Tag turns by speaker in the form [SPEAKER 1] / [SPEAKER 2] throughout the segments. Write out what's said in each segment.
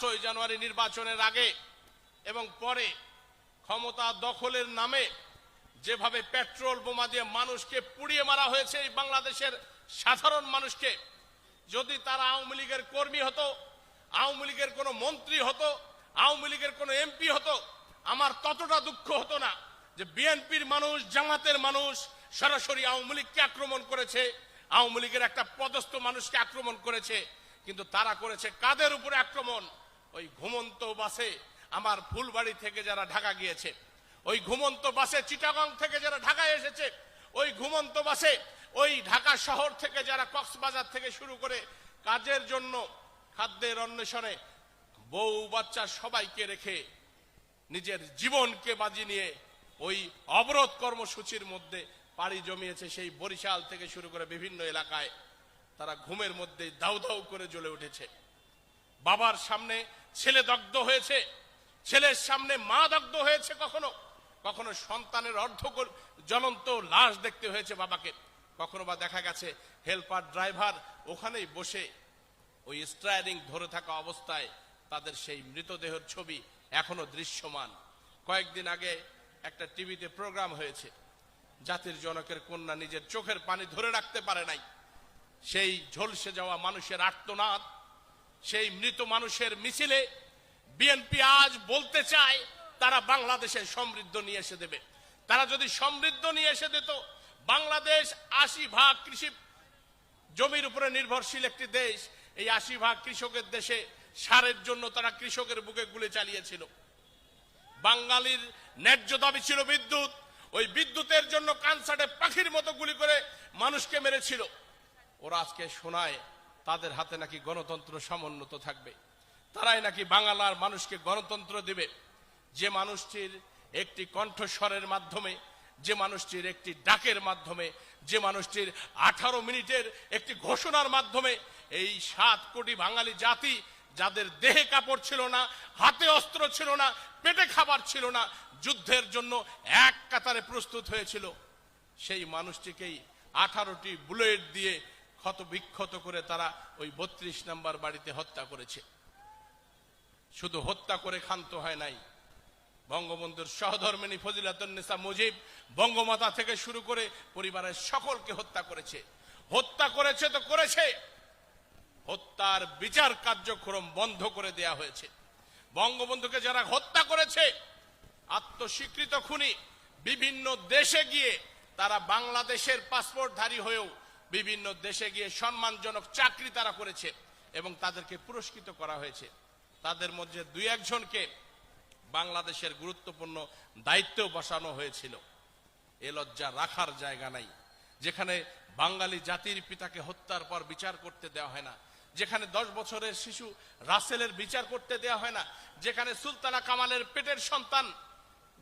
[SPEAKER 1] ছয় জানুয়ারি নির্বাচনের আগে এবং পরে ক্ষমতা দখলের নামে যেভাবে পেট্রোল বোমা দিয়ে মানুষকে পুড়িয়ে মারা হয়েছে এই বাংলাদেশের সাধারণ মানুষকে, যদি তারা আওয়ামী লীগের কর্মী হতো, আওয়ামী লীগের কোনো মন্ত্রী হতো, আওয়ামী লীগের কোনো এমপি হতো, আমার ততটা দুঃখ হতো না যে বিএনপির মানুষ, জামাতের মানুষ সরাসরি আওয়ামী লীগকে আক্রমণ করেছে, আওয়ামী লীগের একটা পদস্থ মানুষকে আক্রমণ করেছে, কিন্তু তারা করেছে কাদের উপরে আক্রমণ? ওই ঘুমন্ত বাসে আমার ফুলবাড়ি থেকে যারা ঢাকা গিয়েছে, ওই ঘুমন্ত বাসে চিটাগং থেকে যারা ঢাকায় এসেছে, ওই ঘুমন্ত বাসে ওই ঢাকা শহর থেকে যারা কক্সবাজার থেকে শুরু করে কাজের জন্য খাদ্যের অন্বেষণে বউ বাচ্চা সবাইকে রেখে নিজের জীবনকে বাজি নিয়ে ওই অবরোধ কর্মসূচির মধ্যে পাড়ি জমিয়েছে সেই বরিশাল থেকে শুরু করে বিভিন্ন এলাকায়, তারা ঘুমের মধ্যে দাউ দাউ করে জ্বলে উঠেছে। বাবার সামনে ছেলে দগ্ধ হয়েছে, ছেলের সামনে মা দগ্ধ হয়েছে কখনো? কখনো সন্তানের অর্ধ জ্বলন্ত লাশ দেখতে হয়েছে বাবাকে। কখনো বা দেখা গেছে হেল্পার ড্রাইভার ওখানেই বসে ওই স্ট্রায়ারিং ধরে থাকা অবস্থায় তাদের সেই মৃতদেহের ছবি এখনও দৃশ্যমান। কয়েকদিন আগে একটা টিভিতে প্রোগ্রাম হয়েছে। জাতির জনকের কন্যা নিজের চোখের পানি ধরে রাখতে পারে নাই। সেই ঝলসে যাওয়া মানুষের আর্তনাদ সেই মৃত মানুষের মিছিলে বিএনপি আজ বলতে চায়, তারা বাংলাদেশের সমৃদ্ধ নিয়ে এসে দেবে। তারা যদি সমৃদ্ধ নিয়ে এসে দিত, বাংলাদেশ আশি ভাগ কৃষি জমির উপরে নির্ভরশীল একটি দেশ, এই আশি ভাগ কৃষকের দেশে সারের জন্য তারা কৃষকের বুকে গুলি চালিয়েছিল। বাঙালির ন্যায্য দাবি ছিল বিদ্যুৎ। ওই বিদ্যুতের জন্য কানসাটে পাখির মতো গুলি করে মানুষকে মেরেছিল। ওরা আজকে শোনায় তাদের হাতে নাকি গণতন্ত্র সমুন্নত থাকবে। তারাই নাকি বাংলার মানুষকে গণতন্ত্র দিবে। যে মানুষটির একটি কণ্ঠস্বরের মাধ্যমে, যে মানুষটির একটি ডাকের মাধ্যমে, যে মানুষটির আঠারো মিনিটের একটি ঘোষণার মাধ্যমে এই সাত কোটি বাঙালি জাতি, যাদের দেহে কাপড় ছিল না, হাতে অস্ত্র ছিল না, পেটে খাবার ছিল না, যুদ্ধের জন্য এক কাতারে প্রস্তুত হয়েছিল, সেই মানুষটিকেই আঠারোটি বুলেট দিয়ে ক্ষত বিক্ষত করে তারা ওই বত্রিশ নাম্বার বাড়িতে হত্যা করেছে। শুধু হত্যা করে ক্ষান্ত হয় নাই। বঙ্গবন্ধুর সহধর্মিনী ফজিলাতুন্নেসা মুজিব বঙ্গমাতা থেকে শুরু করে পরিবারের সকলকে হত্যা করেছে। হত্যা করেছে তো করেছে। হত্যার বিচার কার্যক্রম বন্ধ করে দেয়া হয়েছে। বঙ্গবন্ধুকে যারা হত্যা করেছে, আত্মস্বীকৃত খুনি, বিভিন্ন দেশে গিয়ে তারা বাংলাদেশের পাসপোর্টধারী হয়েও বিভিন্ন দেশে গিয়ে সম্মানজনক চাকরি তারা করেছে এবং তাদেরকে পুরস্কৃত করা হয়েছে। তাদের মধ্যে দুই একজনকে বাংলাদেশের গুরুত্বপূর্ণ দায়িত্ব বসানো হয়েছিল। এ লজ্জা রাখার জায়গা নাই। যেখানে বাঙালি জাতির পিতাকে হত্যার পর বিচার করতে দেওয়া হয় না। যেখানে দশ বছরের শিশু রাসেলের বিচার করতে দেওয়া হয় না। যেখানে সুলতানা কামালের পেটের সন্তান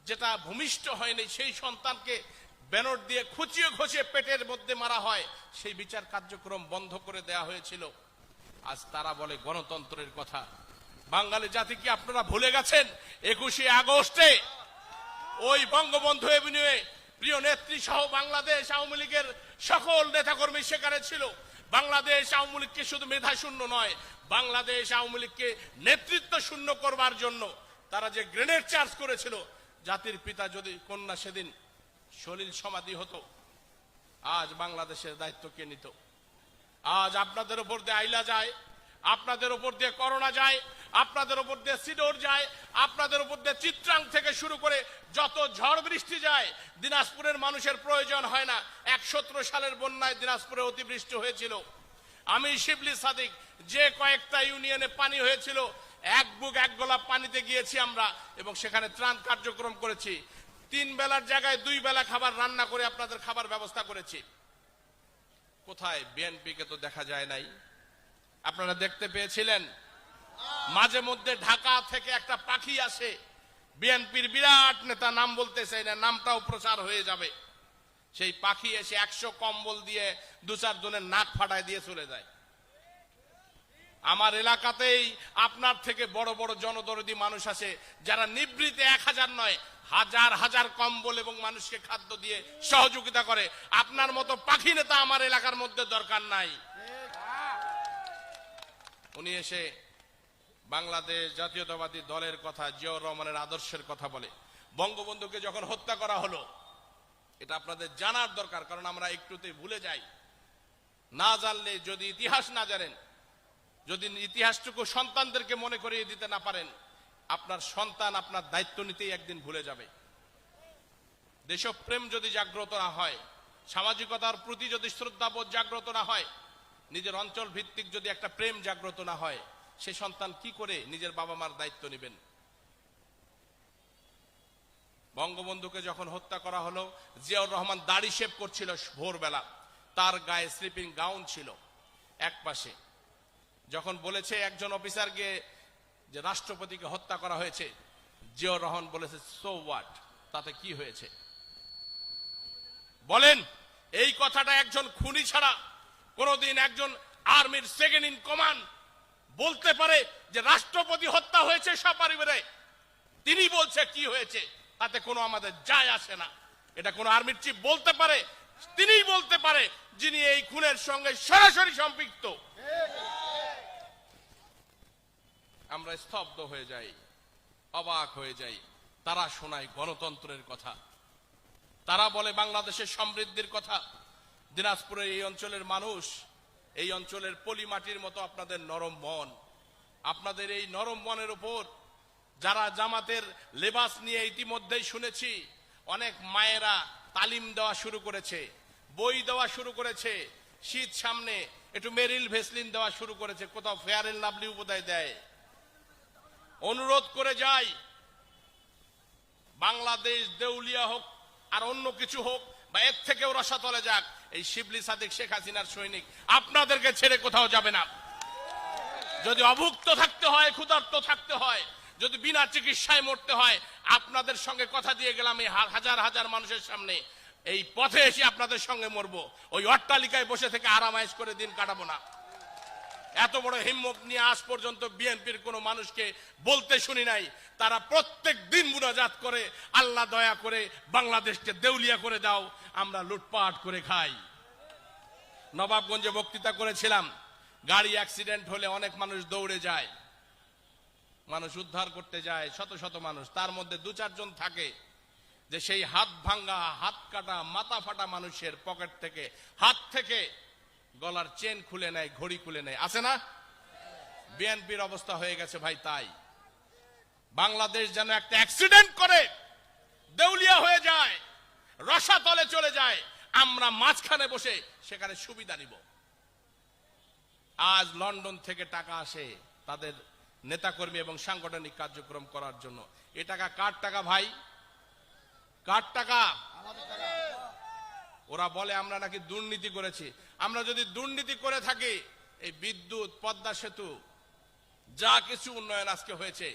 [SPEAKER 1] যেটা ভূমিষ্ঠ হয়নি, সেই সন্তানকে ব্যানর দিয়ে খুচিয়ে খুচিয়ে পেটের মধ্যে মারা হয়। সেই বিচার কার্যক্রম বন্ধ করে দেওয়া হয়েছিল। আজ তারা বলে গণতন্ত্রের কথা। বাঙালি জাতি কি আপনারা ভুলে গেছেন? একুশে আগস্টে ওই বঙ্গবন্ধু এভিনিউয়ে প্রিয় নেত্রী সহ বাংলাদেশ আওয়ামী লীগের সকল নেতাকর্মী সেখানে ছিল। বাংলাদেশ আওয়ামী লীগকে শুধু মেধা শূন্য নয়, বাংলাদেশ আওয়ামী লীগকে নেতৃত্ব শূন্য করবার জন্য তারা যে গ্রেনেড চার্জ করেছিল, জাতির পিতা যদি কন্যা সেদিন সলিল সমাধি হতো। আজ বাংলাদেশের দায়িত্ব কে নিত? আজ আপনাদের উপর দিয়ে আইলা যায়, আপনাদের উপর দিয়ে করোনা যায়, আপনাদের উপর দিয়ে সিডোর যায়, আপনাদের উপর দিয়ে চিত্রাং থেকে শুরু করে যত ঝড় বৃষ্টি যায়, দিনাজপুরের মানুষের প্রয়োজন হয় না। একসত্র সালের বন্যায় দিনাজপুরে অতিবৃষ্টি হয়েছিল। আমি শিবলি সাদিক, যে কয়েকটা ইউনিয়নে পানি হয়েছিল, এক বুক এক গোলাপ পানিতে গিয়েছি আমরা এবং সেখানে ত্রাণ কার্যক্রম করেছি। তিন বেলার জায়গায় দুই বেলা খাবার রান্না করে আপনাদের খাবার ব্যবস্থা করেছি। কোথায়? বিএনপিকে তো দেখা যায় নাই। আপনারা দেখতে পেয়েছিলেন? মাঝে মধ্যে ঢাকা থেকে একটা পাখি আসে। বিএনপির বিরাট নেতা, নাম বলতে চাই না, নামটাও প্রচার হয়ে যাবে। সেই পাখি এসে একশো কম্বল দিয়ে দু চার জনের নাক ফাটায় দিয়ে চলে যায়। আমার এলাকাতেই আপনার থেকে বড় বড় জনদরদি মানুষ আছে, যারা নিবৃতে এক হাজার নয়, হাজার হাজার কম্বল এবং মানুষকে খাদ্য দিয়ে সহযোগিতা করে। আপনার মতো পাখি নেতা আমার এলাকার মধ্যে দরকার নাই। উনি এসে বাংলাদেশ জাতীয়তাবাদী দলের কথা, জিয়াউর রহমানের আদর্শের কথা বলে। বঙ্গবন্ধুকে যখন হত্যা করা হলো, এটা আপনাদের জানার দরকার, কারণ আমরা একটুতেই ভুলে যাই। না জানলে যদি ইতিহাস না জানেন যদি ইতিহাসটুকু সন্তানদেরকে মনে করিয়ে দিতে না পারেন, আপনার সন্তান আপনার দায়িত্ব নিতেই একদিন ভুলে যাবে। দেশপ্রেম যদি জাগ্রত না হয়, সামাজিকতার প্রতি যদি শ্রদ্ধাবোধ জাগ্রত না হয়, নিজের অঞ্চল ভিত্তিক যদি একটা প্রেম জাগ্রত না হয়, সে সন্তান কি করে নিজের বাবা মার দায়িত্ব নেবেন? বঙ্গবন্ধুকে যখন হত্যা করা হলো, জিয়াউর রহমান দাড়ি শেভ করছিল ভোরবেলা। তার গায়ে স্লিপিং গাউন ছিল। এক পাশে যখন বলেছে একজন অফিসার গিয়ে যে রাষ্ট্রপতিকে হত্যা করা হয়েছে, জিয়াউর রহমান বলেছে সো হোয়াট তাতে কি হয়েছে? বলেন, এই কথাটা একজন খুনি ছাড়া কোনদিন একজন আর্মির সেকেন্ড ইন কমান্ড বলতে পারে যে রাষ্ট্রপতি হত্যা হয়েছে সপরিবারে। তিনি বলছে কি হয়েছে, তাতে কোনো আমাদের যায় আসে না। এটা কোন আর্মির চিফ বলতে পারে, তিনিই বলতে পারে, যিনি এই খুনের সঙ্গে সরাসরি সম্পৃক্ত। আমরা স্তব্ধ হয়ে যাই, অবাক হয়ে যাই। তারা শোনায় গণতন্ত্রের কথা। তারা বলে বাংলাদেশের সমৃদ্ধির কথা। দিনাজপুরের এই অঞ্চলের মানুষ, এই অঞ্চলের পলি মাটির মতো আপনাদের নরম মন। আপনাদের এই নরম মনের উপর যারা জামাতের লেবাস নিয়ে ইতিমধ্যেই শুনেছি, অনেক মায়েরা তালিম দেওয়া শুরু করেছে, বই দেওয়া শুরু করেছে, শীত সামনে একটু মেরিল ভেসলিন দেওয়া শুরু করেছে, কোথাও ফেয়ার এন্ড লাভলি উপদায় দেয়। অনুরোধ করে যাই। বাংলাদেশ দেউলিয়া হোক, আর অন্য কিছু হোক, বা এর থেকেও রসাতলে যাক, এই শিবলি সাদিক, শেখ হাসিনার সৈনিক, আপনাদেরকে ছেড়ে কোথাও যাবে না। যদি অভুক্ত থাকতে হয়, ক্ষুধার্ত থাকতে হয়, যদি বিনা চিকিৎসায় মরতে হয়, আপনাদের সঙ্গে কথা দিয়ে গেলাম এই হাজার হাজার মানুষের সামনে। এই পথে এসে আপনাদের সঙ্গে মরবো। ওই অট্টালিকায় বসে থেকে আরামাইশ করে দিন কাটাবো না। এত বড় হিম্মত নিয়ে আজ পর্যন্ত বিএনপির কোনো মানুষকে বলতে শুনি নাই। তারা প্রত্যেক দিন মুনাজাত করে, আল্লাহ দয়া করে বাংলাদেশকে দেউলিয়া করে দাও, আমরা লুটপাট করে খাই। নবাবগঞ্জে বক্তৃতা করেছিলাম, গাড়ি অ্যাক্সিডেন্ট হলে অনেক মানুষ দৌড়ে যায়, মানুষ উদ্ধার করতে যায়, শত শত মানুষ। তার মধ্যে দু চারজন থাকে যে সেই হাত ভাঙ্গা, হাত কাটা, মাথা ফাটা মানুষের পকেট থেকে, হাত থেকে গলার চেন খুলে নেয় ঘড়ি খুলে নেয় আছে না? বিএনপির অবস্থা হয়ে গেছে ভাই, তাই। বাংলাদেশ যেন একটা অ্যাক্সিডেন্ট করে, দেউলিয়া হয়ে যায়, রসাতলে চলে যায়, আমরা মাঝখানে বসে সেখানে সুবিধা নিব। আজ লন্ডন থেকে টাকা আসে তাদের নেতাকর্মী এবং সাংগঠনিক কার্যক্রম করার জন্য। এ টাকা কার টাকা ভাই? কার টাকা? ওরা বলে, আমরা নাকি দুর্নীতি করেছি। আমরা যদি দুর্নীতি করে থাকি, এই বিদ্যুৎ, পদ্মা সেতু, যা কিছু উন্নয়ন আজকে হয়েছে,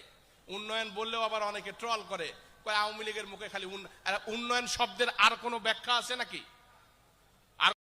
[SPEAKER 1] উন্নয়ন বললেও আবার অনেকে ট্রল করে। আওয়ামী লীগের মুখে খালি উন্নয়ন শব্দের আর কোনো ব্যাখ্যা আছে নাকি?